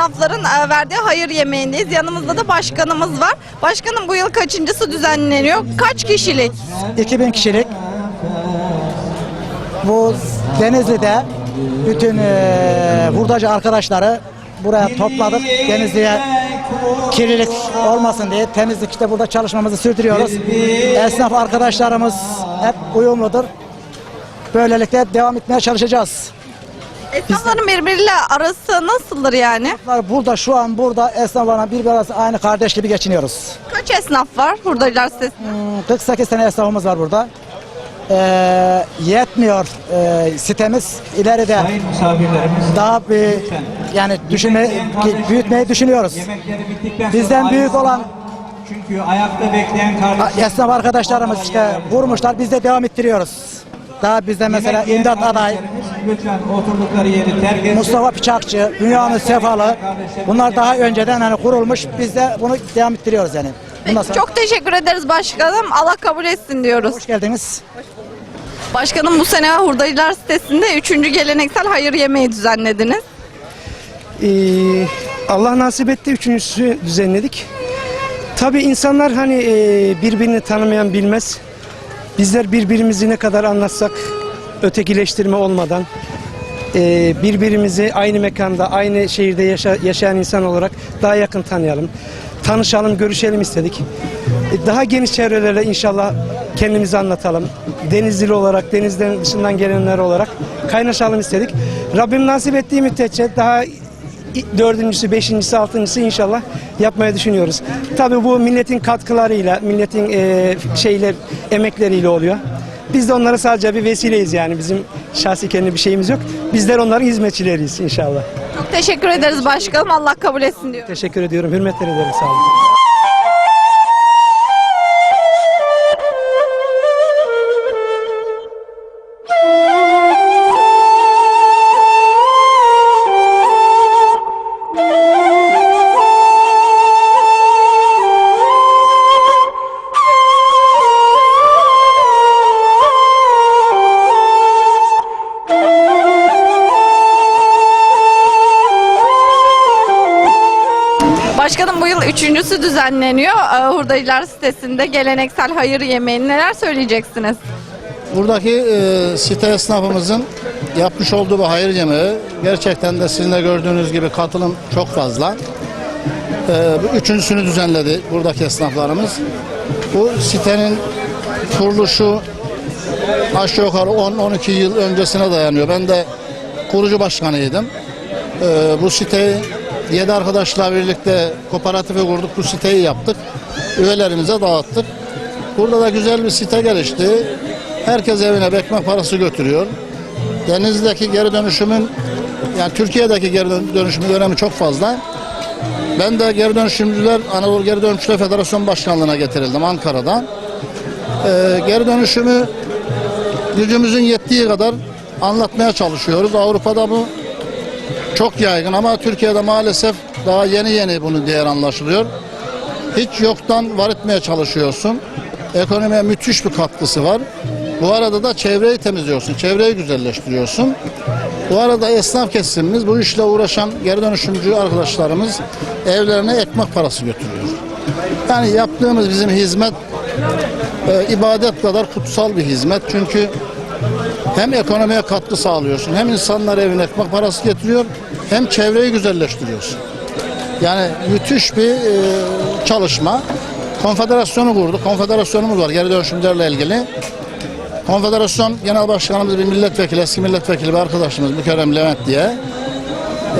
Esnafların e, verdiği hayır yemeğindeyiz. Yanımızda da başkanımız var. Başkanım bu yıl kaçıncısı düzenleniyor? Kaç kişilik? 2000 kişilik bu Denizli'de bütün eee hurdacı arkadaşları buraya topladık. Denizli'ye kirlilik olmasın diye temizlikte burada çalışmamızı sürdürüyoruz. Esnaf arkadaşlarımız hep uyumludur. Böylelikle devam etmeye çalışacağız. Esnafların birbiriyle arası nasıldır yani? Burada şu an burada esnaflarla birbiri arası aynı kardeş gibi geçiniyoruz. Kaç esnaf var Hurdacılar sitesinde? Hmm, 48 tane esnafımız var burada. Eee, yetmiyor eee, sitemiz ileride Sayın misafirlerimiz daha bir yani düşünme büyütmeyi düşünüyoruz. yemekleri bittikten Bizden büyük olan- çünkü ayakta bekleyen kardeşlerimiz Esnaf arkadaşlarımız işte vurmuşlar biz de devam ettiriyoruz. Daha bizde mesela Yemek İmdat Aday, kardeşlerimiz Lütfen oturdukları yeri terk etsin. Mustafa Bıçakçı, Dünyanın Sefalı bunlar daha önceden hani kurulmuş biz de bunu devam ettiriyoruz yani. Bundan sonra Çok teşekkür ederiz başkanım. Allah kabul etsin diyoruz. hoş geldiniz. Başkanım bu sene Hurdacılar sitesinde 3. geleneksel hayır yemeği düzenlediniz. Ee, Allah nasip etti üçüncüsü düzenledik. Tabii insanlar hani e, birbirini tanımayan bilmez. Bizler birbirimizi ne kadar anlatsak ötekileştirme olmadan e, birbirimizi aynı mekanda, aynı şehirde yaşa- yaşayan insan olarak daha yakın tanıyalım. Tanışalım, görüşelim istedik. E, Daha geniş çevrelerle inşallah kendimizi anlatalım. Denizli olarak, denizden dışından gelenler olarak kaynaşalım istedik. Rabbim nasip ettiği müddetçe daha dördüncüsü, beşincisi, altıncısı inşallah yapmayı düşünüyoruz. Tabii bu milletin katkılarıyla, milletin e, şeyle, emekleriyle oluyor. Biz de onlara sadece bir vesileyiz yani bizim şahsi kendi bir şeyimiz yok. Bizler onların hizmetçileriyiz inşallah. Çok teşekkür ederiz başkanım. Allah kabul etsin diyor. Teşekkür ediyorum, hürmetler ederim, sağ olun. Başkanım bu yıl üçüncüsü düzenleniyor. Ee, Hurdacılar sitesinde geleneksel hayır yemeği. Neler söyleyeceksiniz? Buradaki e, site esnafımızın yapmış olduğu bu hayır yemeği gerçekten de sizin de gördüğünüz gibi katılım çok fazla. E, bu üçüncüsünü düzenledi buradaki esnaflarımız. Bu sitenin kuruluşu aşağı yukarı 10-12 yıl öncesine dayanıyor. Ben de kurucu başkanıydım. E, bu siteyi 7 arkadaşla birlikte kooperatife kurduk. Bu siteyi yaptık. Üyelerimize dağıttık. Burada da güzel bir site gelişti. Herkes evine ekmek parası götürüyor. Denizli'deki geri dönüşümün yani Türkiye'deki geri dön- dönüşümün önemi çok fazla. Ben de geri dönüşümcüler Anadolu Geri Dönüşümcüler Federasyon Başkanlığı'na getirildim Ankara'dan. Ee, geri dönüşümü gücümüzün yettiği kadar anlatmaya çalışıyoruz. Avrupa'da bu çok yaygın ama Türkiye'de maalesef daha yeni yeni bunu değer anlaşılıyor. Hiç yoktan var etmeye çalışıyorsun. Ekonomiye müthiş bir katkısı var. Bu arada da çevreyi temizliyorsun, çevreyi güzelleştiriyorsun. Bu arada esnaf kesimimiz, bu işle uğraşan geri dönüşümcü arkadaşlarımız evlerine ekmek parası götürüyor. Yani yaptığımız bizim hizmet e, ibadet kadar kutsal bir hizmet. Çünkü hem ekonomiye katkı sağlıyorsun, hem insanlar evine ekmek parası getiriyor, hem çevreyi güzelleştiriyorsun. Yani müthiş bir e, çalışma. Konfederasyonu kurduk. Konfederasyonumuz var geri dönüşümlerle ilgili. Konfederasyon Genel Başkanımız bir milletvekili, eski milletvekili bir arkadaşımız Mükerrem Levent diye.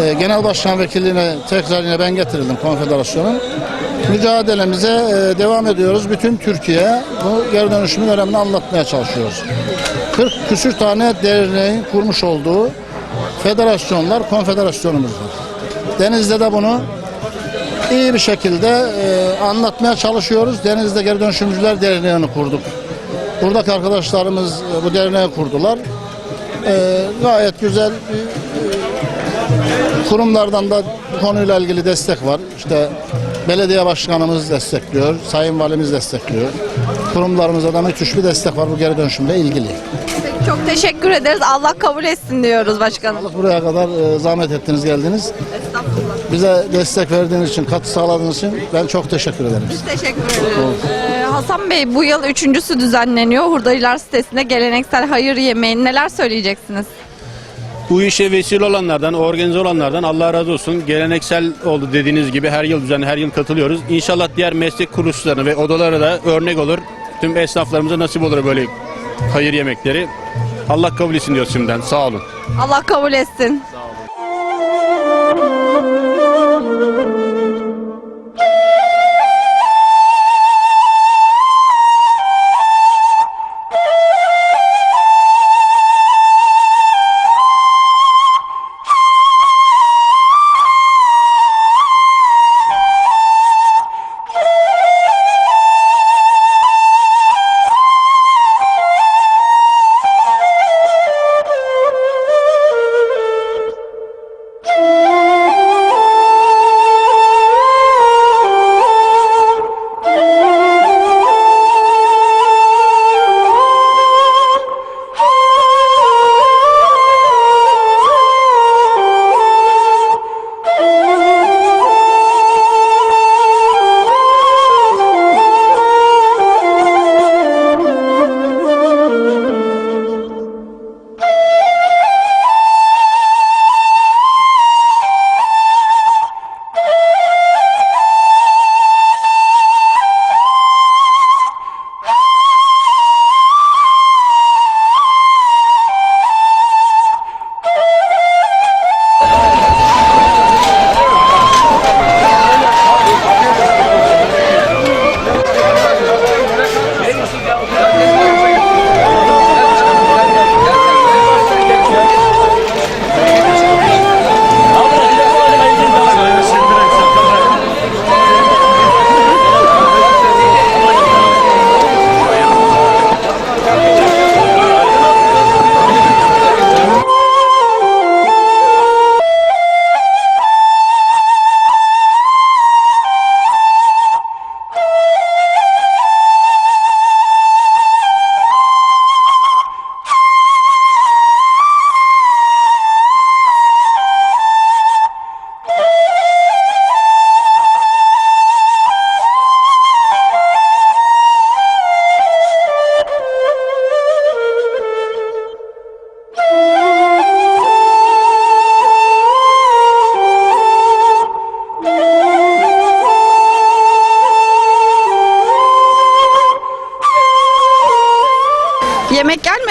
E, Genel Başkan Vekilliğine tekrar yine ben getirildim konfederasyonun. Mücadelemize e, devam ediyoruz. Bütün Türkiye bu geri dönüşümün önemini anlatmaya çalışıyoruz. 40 küsür tane derneğin kurmuş olduğu federasyonlar, konfederasyonumuz var. Deniz'de de bunu iyi bir şekilde e, anlatmaya çalışıyoruz. Deniz'de Geri Dönüşümcüler Derneği'ni kurduk. Buradaki arkadaşlarımız e, bu derneği kurdular. E, gayet güzel bir, e, kurumlardan da bu konuyla ilgili destek var. İşte belediye başkanımız destekliyor, sayın valimiz destekliyor. Kurumlarımıza da müthiş bir destek var bu geri dönüşümle ilgili. Çok teşekkür ederiz. Allah kabul etsin diyoruz başkanım. Buraya kadar e, zahmet ettiniz geldiniz. Estağfurullah. Bize destek verdiğiniz için, katı sağladığınız için ben çok teşekkür ederim. Biz teşekkür ederiz. Ee, Hasan Bey bu yıl üçüncüsü düzenleniyor. Hurdacılar sitesinde geleneksel hayır yemeği. Neler söyleyeceksiniz? Bu işe vesile olanlardan, organize olanlardan Allah razı olsun. Geleneksel oldu dediğiniz gibi her yıl düzenli, her yıl katılıyoruz. İnşallah diğer meslek kuruluşlarına ve odalara da örnek olur. Tüm esnaflarımıza nasip olur böyle hayır yemekleri. Allah kabul etsin diyoruz şimdiden. Sağ olun. Allah kabul etsin.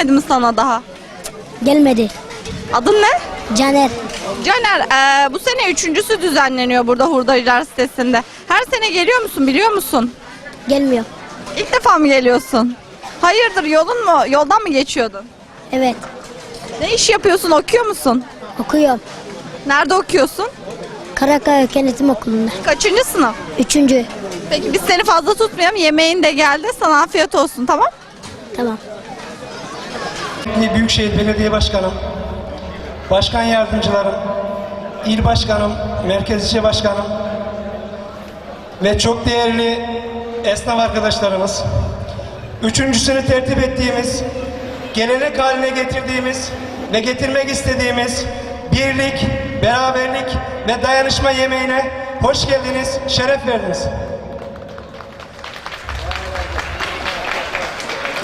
Gelmedi mi sana daha? Gelmedi. Adın ne? Caner. Caner, eee, bu sene üçüncüsü düzenleniyor burada Hurdacılar sitesinde. Her sene geliyor musun, biliyor musun? Gelmiyor. İlk defa mı geliyorsun? Hayırdır, yolun mu, yoldan mı geçiyordun? Evet. Ne iş yapıyorsun, okuyor musun? Okuyorum. Nerede okuyorsun? Karakaya Yönetim Okulu'nda. Kaçıncı sınıf? Üçüncü. Peki biz seni fazla tutmayalım, yemeğin de geldi. Sana afiyet olsun, tamam? Tamam. Büyükşehir Belediye Başkanım, Başkan Yardımcılarım, İl Başkanım, Merkez İlçe Başkanım ve çok değerli esnaf arkadaşlarımız, üçüncüsünü tertip ettiğimiz, gelenek haline getirdiğimiz ve getirmek istediğimiz birlik, beraberlik ve dayanışma yemeğine hoş geldiniz, şeref verdiniz.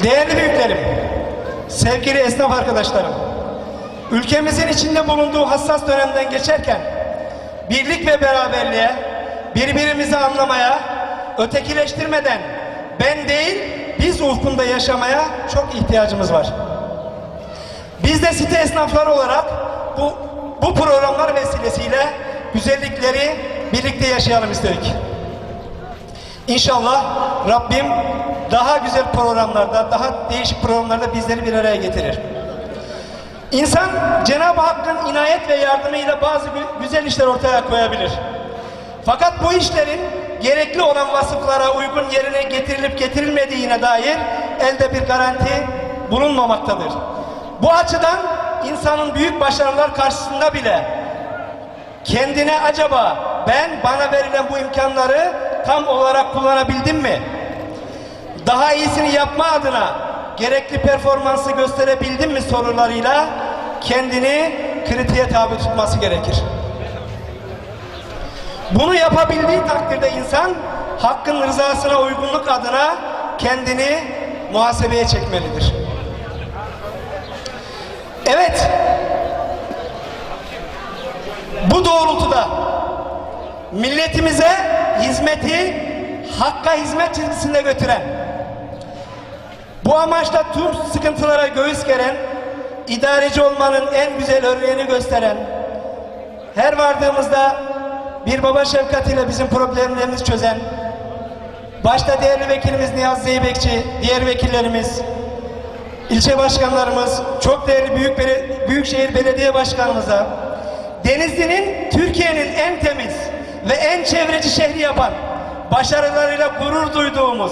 Değerli büyüklerim, sevgili esnaf arkadaşlarım, ülkemizin içinde bulunduğu hassas dönemden geçerken birlik ve beraberliğe, birbirimizi anlamaya, ötekileştirmeden ben değil biz ufkunda yaşamaya çok ihtiyacımız var. Biz de site esnafları olarak bu, bu programlar vesilesiyle güzellikleri birlikte yaşayalım istedik. İnşallah Rabbim daha güzel programlarda, daha değişik programlarda bizleri bir araya getirir. İnsan Cenab-ı Hakk'ın inayet ve yardımıyla bazı gü- güzel işler ortaya koyabilir. Fakat bu işlerin gerekli olan vasıflara uygun yerine getirilip getirilmediğine dair elde bir garanti bulunmamaktadır. Bu açıdan insanın büyük başarılar karşısında bile kendine acaba ben bana verilen bu imkanları tam olarak kullanabildim mi? Daha iyisini yapma adına gerekli performansı gösterebildim mi sorularıyla kendini kritiğe tabi tutması gerekir. Bunu yapabildiği takdirde insan hakkın rızasına uygunluk adına kendini muhasebeye çekmelidir. Evet, bu doğrultuda milletimize hizmeti hakka hizmet çizgisinde götüren, bu amaçla tüm sıkıntılara göğüs geren, idareci olmanın en güzel örneğini gösteren, her vardığımızda bir baba şefkatiyle bizim problemlerimizi çözen, başta değerli vekilimiz Niyazi Zeybekçi, diğer vekillerimiz, ilçe başkanlarımız, çok değerli büyük Büyükşehir Belediye Başkanımıza, Denizli'nin Türkiye'nin en temiz ve en çevreci şehri yapan, başarılarıyla gurur duyduğumuz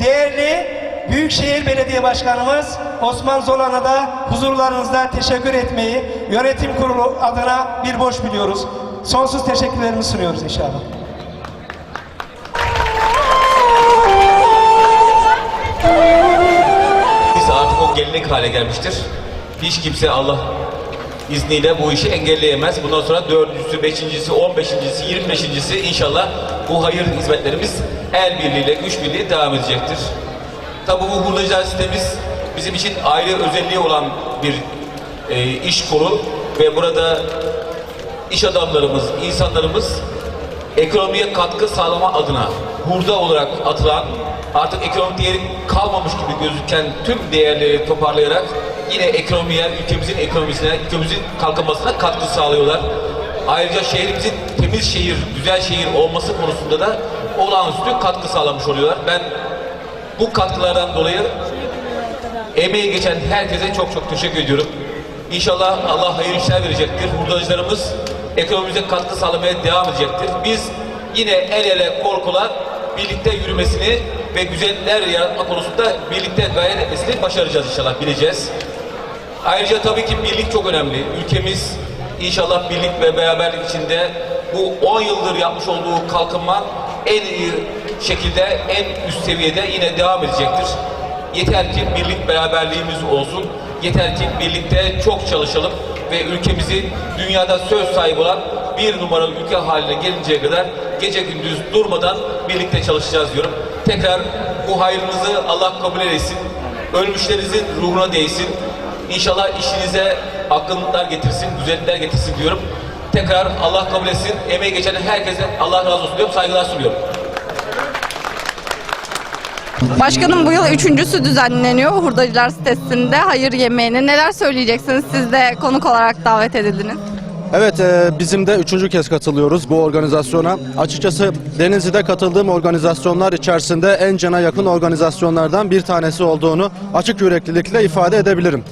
değerli Büyükşehir Belediye Başkanımız Osman Zolan'a da huzurlarınızda teşekkür etmeyi yönetim kurulu adına bir borç biliyoruz. Sonsuz teşekkürlerimi sunuyoruz inşallah. Biz artık o gelenek hale gelmiştir. Hiç kimse Allah izniyle bu işi engelleyemez. Bundan sonra dördüncüsü, beşincisi, on beşincisi, yirmi beşincisi inşallah bu hayır hizmetlerimiz el birliğiyle, güç birliği devam edecektir. Tabi bu hurdacılar sistemimiz bizim için ayrı özelliği olan bir e, iş kolu ve burada iş adamlarımız, insanlarımız ekonomiye katkı sağlama adına hurda olarak atılan artık ekonomik değeri kalmamış gibi gözüken tüm değerleri toparlayarak yine ekonomiye, ülkemizin ekonomisine, ülkemizin kalkınmasına katkı sağlıyorlar. Ayrıca şehrimizin temiz şehir, güzel şehir olması konusunda da olağanüstü katkı sağlamış oluyorlar. Ben bu katkılardan dolayı emeği geçen herkese çok çok teşekkür ediyorum. İnşallah Allah hayır işler verecektir. Hurdacılarımız ekonomimize katkı sağlamaya devam edecektir. Biz yine el ele korkular birlikte yürümesini ve güzeller yaratma konusunda birlikte gayret etmesini başaracağız inşallah bileceğiz. Ayrıca tabii ki birlik çok önemli. Ülkemiz inşallah birlik ve beraberlik içinde bu 10 yıldır yapmış olduğu kalkınma en iyi şekilde, en üst seviyede yine devam edecektir. Yeter ki birlik beraberliğimiz olsun. Yeter ki birlikte çok çalışalım ve ülkemizi dünyada söz sahibi olan bir numaralı ülke haline gelinceye kadar gece gündüz durmadan birlikte çalışacağız diyorum. Tekrar bu hayrınızı Allah kabul eylesin. Ölmüşlerinizin ruhuna değsin. İnşallah işinize aklınlıklar getirsin, güzellikler getirsin diyorum. Tekrar Allah kabul etsin. Emeği geçen herkese Allah razı olsun diyorum. Saygılar sunuyorum. Başkanım bu yıl üçüncüsü düzenleniyor hurdacılar sitesinde hayır yemeğini. Neler söyleyeceksiniz? Siz de konuk olarak davet edildiniz. Evet e, bizim de üçüncü kez katılıyoruz bu organizasyona. Açıkçası Denizli'de katıldığım organizasyonlar içerisinde en cana yakın organizasyonlardan bir tanesi olduğunu açık yüreklilikle ifade edebilirim.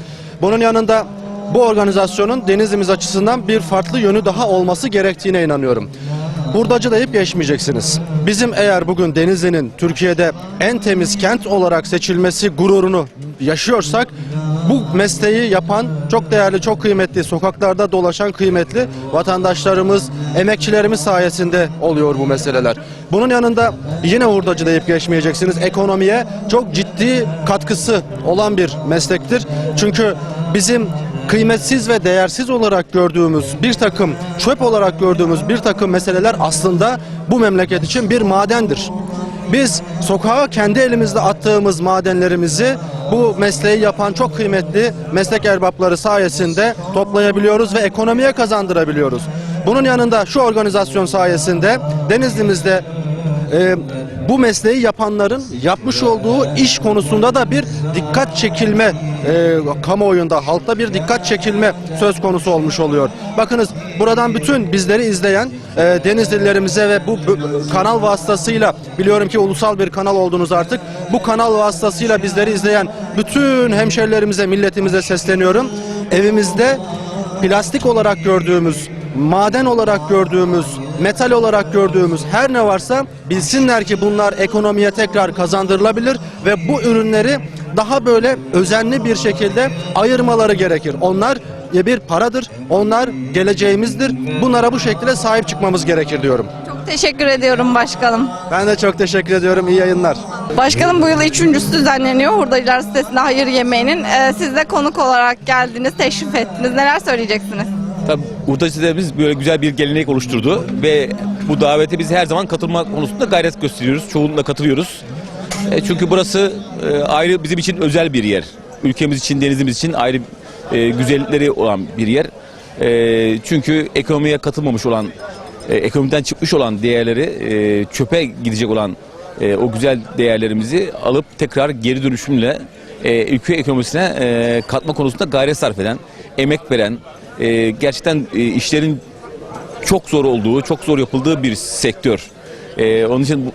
Bunun yanında bu organizasyonun Denizli'miz açısından bir farklı yönü daha olması gerektiğine inanıyorum. Hurdacı deyip geçmeyeceksiniz. Bizim eğer bugün Denizli'nin Türkiye'de en temiz kent olarak seçilmesi gururunu yaşıyorsak bu mesleği yapan çok değerli, çok kıymetli, sokaklarda dolaşan kıymetli vatandaşlarımız, emekçilerimiz sayesinde oluyor bu meseleler. Bunun yanında yine hurdacı deyip geçmeyeceksiniz. Ekonomiye çok ciddi katkısı olan bir meslektir. Çünkü bizim kıymetsiz ve değersiz olarak gördüğümüz bir takım çöp olarak gördüğümüz bir takım meseleler aslında bu memleket için bir madendir. Biz sokağa kendi elimizle attığımız madenlerimizi bu mesleği yapan çok kıymetli meslek erbapları sayesinde toplayabiliyoruz ve ekonomiye kazandırabiliyoruz. Bunun yanında şu organizasyon sayesinde Denizli'mizde e, bu mesleği yapanların yapmış olduğu iş konusunda da bir dikkat çekilme e, kamuoyunda halkta bir dikkat çekilme söz konusu olmuş oluyor. Bakınız buradan bütün bizleri izleyen e, Denizlilerimize ve bu, bu kanal vasıtasıyla biliyorum ki ulusal bir kanal oldunuz artık. Bu kanal vasıtasıyla bizleri izleyen bütün hemşerilerimize, milletimize sesleniyorum. Evimizde plastik olarak gördüğümüz, maden olarak gördüğümüz, metal olarak gördüğümüz her ne varsa bilsinler ki bunlar ekonomiye tekrar kazandırılabilir ve bu ürünleri daha böyle özenli bir şekilde ayırmaları gerekir. Onlar bir paradır, onlar geleceğimizdir. Bunlara bu şekilde sahip çıkmamız gerekir diyorum. Çok Teşekkür ediyorum başkanım. Ben de çok teşekkür ediyorum. İyi yayınlar. Başkanım bu yıl üçüncüsü düzenleniyor Hurdacılar sitesinde hayır yemeğinin. Ee, siz de konuk olarak geldiniz, teşrif ettiniz. Neler söyleyeceksiniz? Tabii Hurdacılarımız böyle güzel bir gelenek oluşturdu ve bu davete biz her zaman katılma konusunda gayret gösteriyoruz. Çoğunlukla katılıyoruz. E, çünkü burası e, ayrı bizim için özel bir yer. Ülkemiz için, denizimiz için ayrı e, güzellikleri olan bir yer. E, çünkü ekonomiye katılmamış olan, e, ekonomiden çıkmış olan değerleri e, çöpe gidecek olan e, o güzel değerlerimizi alıp tekrar geri dönüşümle e, ülke ekonomisine e, katma konusunda gayret sarf eden, emek veren, e, gerçekten e, işlerin çok zor olduğu, çok zor yapıldığı bir sektör. E, onun için bu,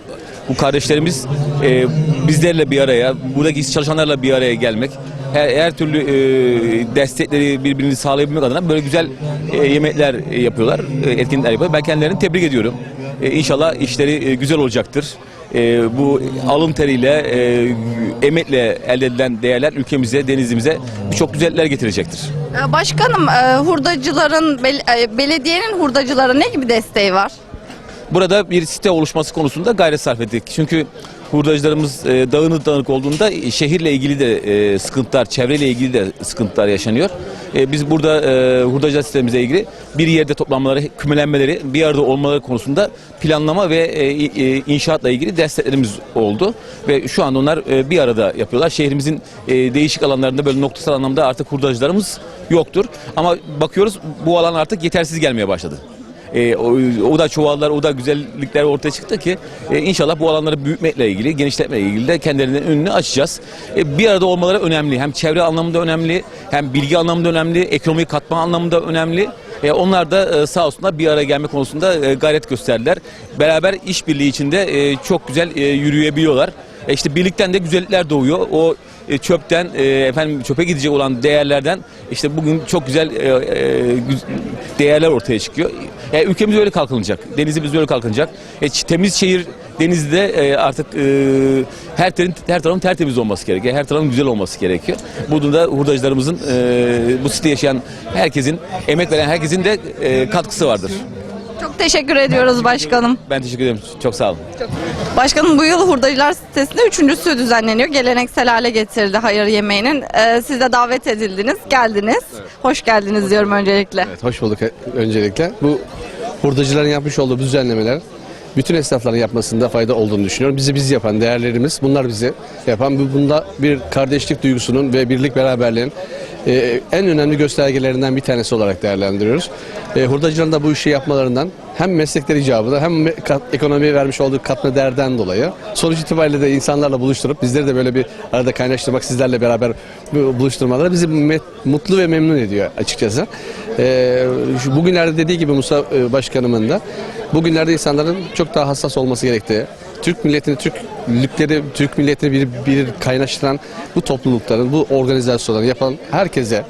bu kardeşlerimiz e, bizlerle bir araya, buradaki çalışanlarla bir araya gelmek, her, her türlü e, destekleri birbirini sağlayabilmek adına böyle güzel e, yemekler e, yapıyorlar, e, etkinlikler yapıyorlar. Ben kendilerini tebrik ediyorum. E, inşallah işleri e, güzel olacaktır. E, bu alın teriyle, e, emekle elde edilen değerler ülkemize, denizimize birçok güzellikler getirecektir. Ee, başkanım, e, hurdacıların, bel- e, belediyenin hurdacılara ne gibi desteği var? Burada bir site oluşması konusunda gayret sarf ettik. Çünkü hurdacılarımız e, dağınık dağınık olduğunda e, şehirle ilgili de e, sıkıntılar, çevreyle ilgili de sıkıntılar yaşanıyor. E, biz burada e, hurdacılar sistemimize ilgili bir yerde toplanmaları, kümelenmeleri, bir arada olmaları konusunda planlama ve e, e, inşaatla ilgili desteklerimiz oldu. Ve şu anda onlar e, bir arada yapıyorlar. Şehrimizin e, değişik alanlarında böyle noktasal anlamda artık hurdacılarımız yoktur. Ama bakıyoruz bu alan artık yetersiz gelmeye başladı. E, o, o da çuvallar, o da güzellikler ortaya çıktı ki e, inşallah bu alanları büyütmekle ilgili, genişletmekle ilgili de kendilerinin önünü açacağız. E, bir arada olmaları önemli. Hem çevre anlamında önemli, hem bilgi anlamında önemli, ekonomi katma anlamında önemli. E, onlar da e, sağ olsunlar bir araya gelme konusunda e, gayret gösterdiler. Beraber işbirliği içinde e, çok güzel e, yürüyebiliyorlar. E, işte birlikten de güzellikler doğuyor. O e, çöpten e, efendim çöpe gidecek olan değerlerden işte bugün çok güzel e, e, değerler ortaya çıkıyor. Yani ülkemiz öyle kalkınacak. Denizimiz öyle kalkınacak. E, temiz şehir denizde e, artık e, her tarafın her tarafın tertemiz olması gerekiyor. Her tarafın güzel olması gerekiyor. Bunun da hurdacılarımızın e, bu sitede yaşayan herkesin emek veren herkesin de e, katkısı vardır. Çok teşekkür ediyoruz başkanım. Ben teşekkür ederim. Çok sağ olun. Başkanım bu yıl Hurdacılar sitesinde üçüncüsü düzenleniyor. Geleneksel hale getirildi hayır yemeğinin. Ee, siz de davet edildiniz, geldiniz. Hoş geldiniz diyorum öncelikle. Evet, hoş bulduk öncelikle. Bu hurdacıların yapmış olduğu bu düzenlemeler bütün esnafların yapmasında fayda olduğunu düşünüyorum. Bizi biz yapan değerlerimiz, bunlar bizi yapan, bu- bunda bir kardeşlik duygusunun ve birlik beraberliğin e, en önemli göstergelerinden bir tanesi olarak değerlendiriyoruz. E, hurdacıların da bu işi yapmalarından hem meslekleri icabı hem ekonomiye vermiş olduğu katma değerden dolayı sonuç itibariyle de insanlarla buluşturup bizleri de böyle bir arada kaynaştırmak sizlerle beraber bu buluşturmaları bizi mutlu ve memnun ediyor açıkçası. Ee, bugünlerde dediği gibi Musa e, Başkanımın da bugünlerde insanların çok daha hassas olması gerektiği, Türk milletini, Türklükleri, Türk milletini bir, bir kaynaştıran bu toplulukların, bu organizasyonları yapan herkese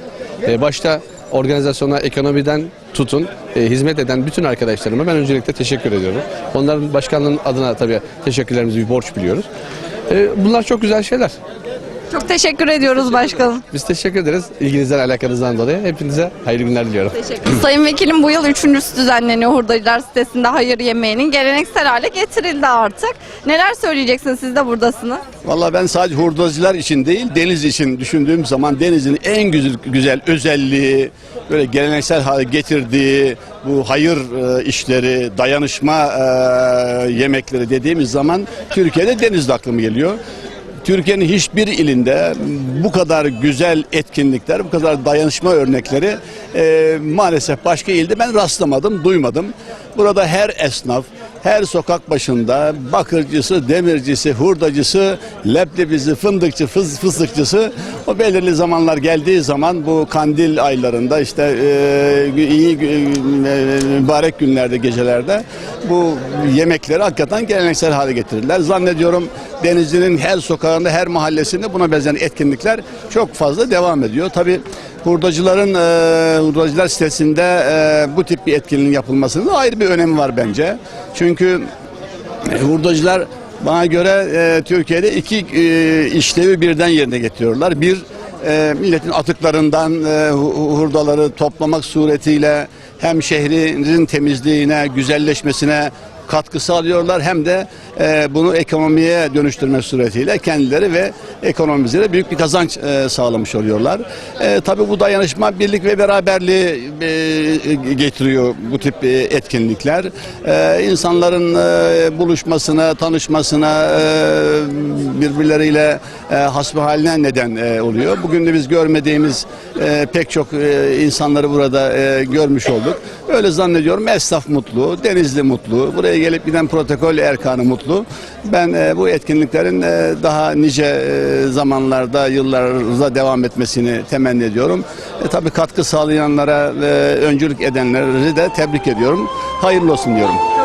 e, başta organizasyona ekonomiden tutun, e, hizmet eden bütün arkadaşlarıma ben öncelikle teşekkür ediyorum. Onların başkanlığın adına tabii teşekkürlerimizi bir borç biliyoruz. E, bunlar çok güzel şeyler. Çok teşekkür ediyoruz başkanım. Biz teşekkür ederiz ilginizden, alakanızdan dolayı. Hepinize hayırlı günler diliyorum. Sayın Vekilim bu yıl üçüncüsü düzenleniyor Hurdacılar sitesinde hayır yemeğinin. Geleneksel hale getirildi artık. Neler söyleyeceksiniz siz de buradasınız. Valla ben sadece hurdacılar için değil deniz için düşündüğüm zaman denizin en güzel, güzel özelliği böyle geleneksel hale getirdiği bu hayır e, işleri, dayanışma e, yemekleri dediğimiz zaman Türkiye'de deniz aklıma geliyor. Türkiye'nin hiçbir ilinde bu kadar güzel etkinlikler, bu kadar dayanışma örnekleri e, maalesef başka ilde ben rastlamadım, duymadım. Burada her esnaf, her sokak başında bakırcısı, demircisi, hurdacısı, leblebisi, fındıkçı, fıs, fıstıkçısı o belirli zamanlar geldiği zaman bu kandil aylarında işte e, iyi e, mübarek günlerde, gecelerde bu yemekleri hakikaten geleneksel hale getirirler. Zannediyorum Denizli'nin her sokağında, her mahallesinde buna benzeyen etkinlikler çok fazla devam ediyor. Tabii hurdacıların, e, hurdacılar sitesinde e, bu tip bir etkinliğin yapılmasının ayrı bir önemi var bence. Çünkü e, hurdacılar bana göre e, Türkiye'de iki e, işlevi birden yerine getiriyorlar. Bir, e, milletin atıklarından e, hu- hurdaları toplamak suretiyle hem şehrin temizliğine, güzelleşmesine katkı sağlıyorlar hem de e, bunu ekonomiye dönüştürme suretiyle kendileri ve ekonomimize de büyük bir kazanç e, sağlamış oluyorlar. E, tabii bu dayanışma, birlik ve beraberliği e, getiriyor bu tip e, etkinlikler. E, insanların e, buluşmasına, tanışmasına, e, birbirleriyle e, hasbihaline neden e, oluyor. Bugün de biz görmediğimiz e, pek çok e, insanları burada görmüş olduk. Öyle zannediyorum esnaf mutlu, Denizli mutlu, buraya gelip giden protokol erkanı mutlu. Ben bu etkinliklerin daha nice zamanlarda, yıllarda devam etmesini temenni ediyorum. E, tabii katkı sağlayanlara ve öncülük edenleri de tebrik ediyorum. Hayırlı olsun diyorum.